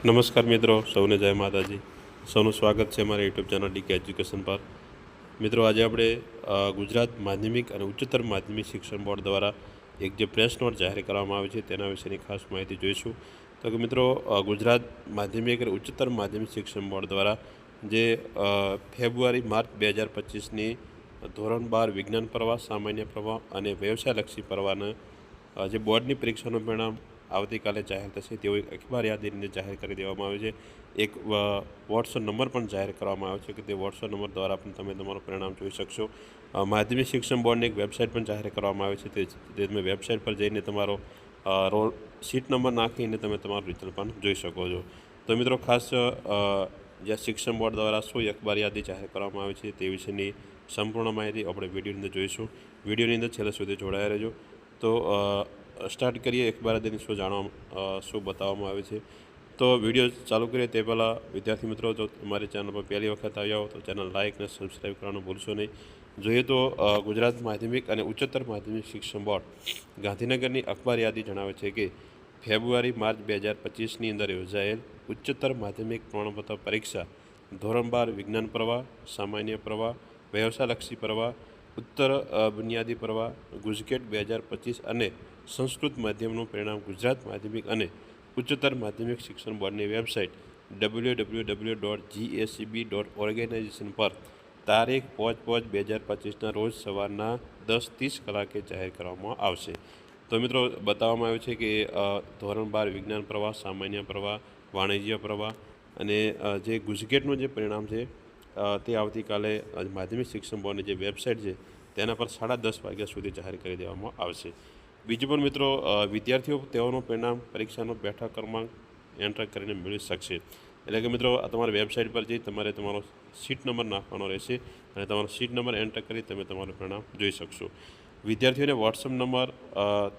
નમસ્કાર મિત્રો, સૌને જય માતાજી. સૌનું સ્વાગત છે મારા યુટ્યુબ ચેનલ ડીકે એજ્યુકેશન પર. મિત્રો, આજે આપણે ગુજરાત માધ્યમિક અને ઉચ્ચતર માધ્યમિક શિક્ષણ બોર્ડ દ્વારા એક જે પ્રેસ નોટ જાહેર કરવામાં આવી છે તેના વિશેની ખાસ માહિતી જોઈશું. તો કે મિત્રો ગુજરાત માધ્યમિક અને ઉચ્ચતર માધ્યમિક શિક્ષણ બોર્ડ દ્વારા જે ફેબ્રુઆરી, માર્ચ બે હજાર પચીસની ધોરણ બાર વિજ્ઞાન પ્રવાહ, સામાન્ય પ્રવાહ અને વ્યવસાયલક્ષી પ્રવાહના જે બોર્ડની પરીક્ષાનું પરિણામ આવતીકાલે જાહેર થશે તેવો એક અખબાર યાદીને જાહેર કરી દેવામાં આવે છે. એક વોટ્સઅપ નંબર પણ જાહેર કરવામાં આવે છે કે તે વોટ્સઅપ નંબર દ્વારા પણ તમે તમારું પરિણામ જોઈ શકશો. માધ્યમિક શિક્ષણ બોર્ડની એક વેબસાઇટ પણ જાહેર કરવામાં આવે છે. તે તમે વેબસાઇટ પર જઈને તમારો રોલ, સીટ નંબર નાખીને તમે તમારું રિઝલ્ટ પણ જોઈ શકો છો. તો મિત્રો ખાસ જ્યાં શિક્ષણ બોર્ડ દ્વારા શું અખબાર યાદી જાહેર કરવામાં આવે છે તે વિશેની સંપૂર્ણ માહિતી આપણે વિડીયોની અંદર જોઈશું. વિડીયોની અંદર છેલ્લે સુધી જોડાયા રહેજો. તો સ્ટાર્ટ કરીએ અખબાર યાદીની શું જાણવા શું બતાવવામાં આવે છે. તો વીડિયો ચાલુ કરીએ તે પહેલાં વિદ્યાર્થી મિત્રો, જો અમારી ચેનલ પર પહેલી વખત આવ્યા હો તો ચેનલ લાઇક અને સબસ્ક્રાઈબ કરવાનું ભૂલશો નહીં. જોઈએ તો ગુજરાત માધ્યમિક અને ઉચ્ચતર માધ્યમિક શિક્ષણ બોર્ડ ગાંધીનગરની અખબાર યાદી જણાવે છે કે, ફેબ્રુઆરી માર્ચ બે હજાર પચીસની અંદર યોજાયેલ ઉચ્ચતર માધ્યમિક પ્રમાણપત્ર પરીક્ષા ધોરણ બાર વિજ્ઞાન પ્રવાહ, સામાન્ય પ્રવાહ, વ્યવસાયલક્ષી પ્રવાહ ઉત્તર બુનિયાદી પ્રવાહ, ગુજકેટ બે હજાર પચીસ અને સંસ્કૃત માધ્યમનું પરિણામ ગુજરાત માધ્યમિક અને ઉચ્ચતર માધ્યમિક શિક્ષણ બોર્ડની website W W W dot GACB dot organisation પર તારીખ પાંચ પાંચ બે હજાર પચીસના રોજ સવારના દસ ત્રીસ કલાકે જાહેર કરવામાં આવશે. તો મિત્રો, બતાવવામાં આવ્યું છે કે ધોરણ બાર વિજ્ઞાન પ્રવાહ, સામાન્ય પ્રવાહ, વાણિજ્ય પ્રવાહ અને જે ગુજકેટનું જે પરિણામ છે તે આવતીકાલે માધ્યમિક શિક્ષણ બોર્ડની જે વેબસાઇટ છે, તેના પર સાડા દસ વાગ્યા સુધી જાહેર કરી દેવામાં આવશે. બીજું પણ મિત્રો વિદ્યાર્થીઓ તેઓનું પરિણામ, પરીક્ષાનો બેઠા ક્રમાંક એન્ટર કરીને મેળવી શકશે. એટલે કે મિત્રો તમારી વેબસાઇટ પર જઈ તમારે તમારો સીટ નંબર નાખવાનો રહેશે અને તમારો સીટ નંબર એન્ટર કરી તમે તમારું પરિણામ જોઈ શકશો. વિદ્યાર્થીઓને વોટ્સઅપ નંબર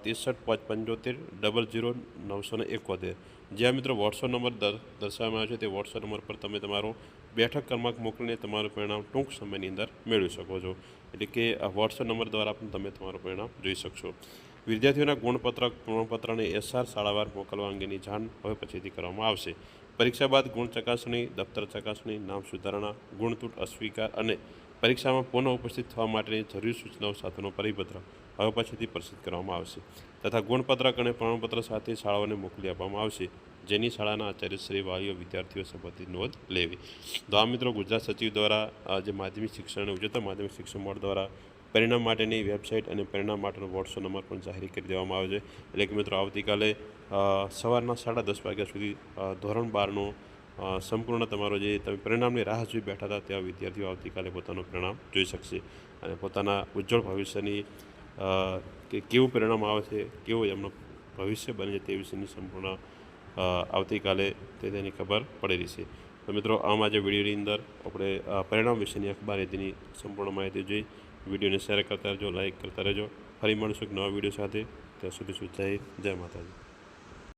ત્રેસઠ પાંચ પંચોતેર ડબલ જીરો નવસો ને એકોતેર. જ્યાં મિત્રો વોટ્સઅપ નંબર દર, દર્શાવવામાં આવ્યો છે, તે વોટ્સઅપ નંબર પર તમે તમારો બેઠક ક્રમાંક મોકલીને તમારું પરિણામ ટૂંક સમયની અંદર મેળવી શકો છો. એટલે કે આ વોટ્સઅપ નંબર દ્વારા પણ તમે તમારું પરિણામ જોઈ શકશો. વિદ્યાર્થીઓના ગુણપત્રક, પ્રમાણપત્રને એસઆર શાળાવાર મોકલવા અંગેની જાણ હવે પછીથી કરવામાં આવશે. પરીક્ષા બાદ ગુણ ચકાસણી, દફતર ચકાસણી, નામ સુધારણા, ગુણતૂટ, અસ્વીકાર અને પરીક્ષામાં પુનઃ ઉપસ્થિત થવા માટેની જરૂરી સૂચનાઓ સાથેનો પરિપત્ર હવે પછીથી પ્રસિદ્ધ કરવામાં આવશે તથા ગુણપત્રક અને પ્રમાણપત્ર સાથે શાળાઓને મોકલી આપવામાં આવશે, જેની શાળાના આચાર્યશ્રી વાલીઓ વિદ્યાર્થીઓ સંબંધિત નોંધ લેવી. તો મિત્રો ગુજરાત સચિવ દ્વારા જે માધ્યમિક શિક્ષણ અને ઉચ્ચતર માધ્યમિક શિક્ષણ બોર્ડ દ્વારા પરિણામ માટેની વેબસાઇટ અને પરિણામ માટેનો વોટ્સઅપ નંબર પણ જાહેર કરી દેવામાં આવે છે. એટલે કે મિત્રો આવતીકાલે સવારના સાડા દસ વાગ્યા સુધી ધોરણ બારનું સંપૂર્ણ તમારો જે તમે પરિણામની રાહ જોઈ બેઠા હતા તેવા વિદ્યાર્થીઓ આવતીકાલે પોતાનું પરિણામ જોઈ શકશે અને પોતાના ઉજ્જવળ ભવિષ્યની કે કેવું પરિણામ આવે છે, કેવું એમનું ભવિષ્ય બને છે તે વિશેની સંપૂર્ણ આવતીકાલે તે તેની ખબર પડેલી છે. તો મિત્રો, આમ આજે વિડીયોની અંદર આપણે પરિણામ વિશેની અખબાર તેની સંપૂર્ણ માહિતી જોઈ, વિડીયોને શેર કરતા રહેજો લાઇક કરતા રહેજો. ફરી મળીશું એક નવા વીડિયો સાથે. ત્યાં સુધી સુધી જય માતાજી.